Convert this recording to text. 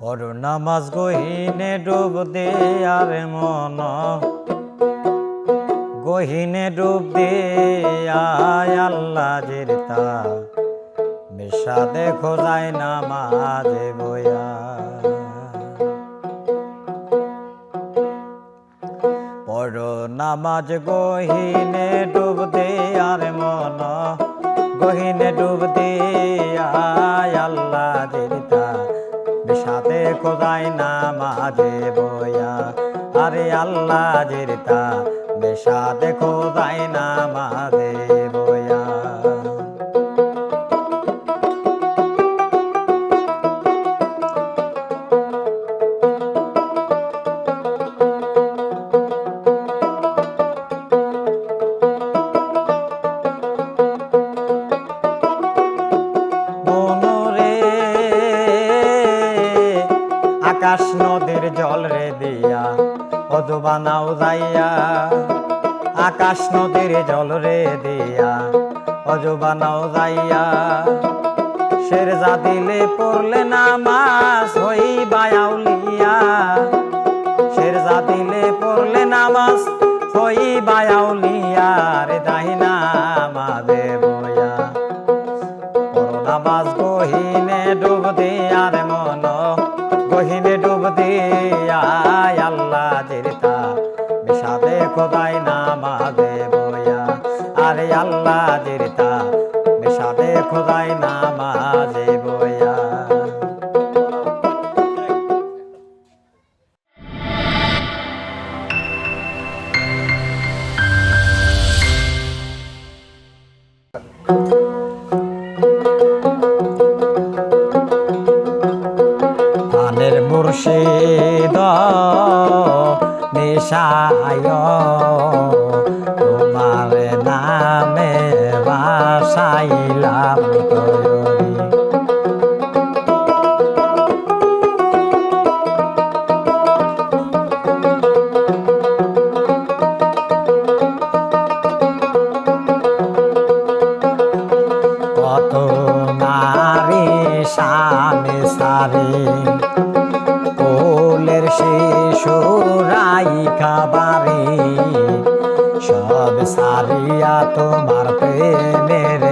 পর নামাজ গহিনে ডুব দে আর মন। গহিনে ডুব দে আল্লাহ জিরতা। মিশা দেখো যায় নামাজে বয়া। পড় নামাজ গহিনে ডুব দে আর মন। গহিনে ডুব দে আয় আল্লাহ জিরতা না খোদাই নামাজে বয়া আরে আল্লাহ জিরতা বেশাতে খোদাই নামাজে বয়া আকাশ নদীর জল রে দিয়া অধু বানাও যাইয়া। আকাশ নদীর জল রে দিয়া অজু বানাও যাইয়া। শের যা দিলে পড়লে নামাজ হই বায়াউলিয়া শের যা দিলে পড়লে নামাজ হই বায়াউলিয়া রে দাহিনা মাদে বয়া। নামাজ গহিনে ডুব দিয়ার মন, গহিনে ডুব দিয়ায় আল্লাহ জিরতা বিষাদে খোদাই নামাজে বয়া আরে আল্লাহ জিরতা বিষাদে খোদাই নামাজে বয়া ধানের মুর্শিদ নিশায় তোমার নামে বাসাইলাম কত নারী সামে সারে শিশুরাই খাবারে সব সারিয়া তোমার প্রেমের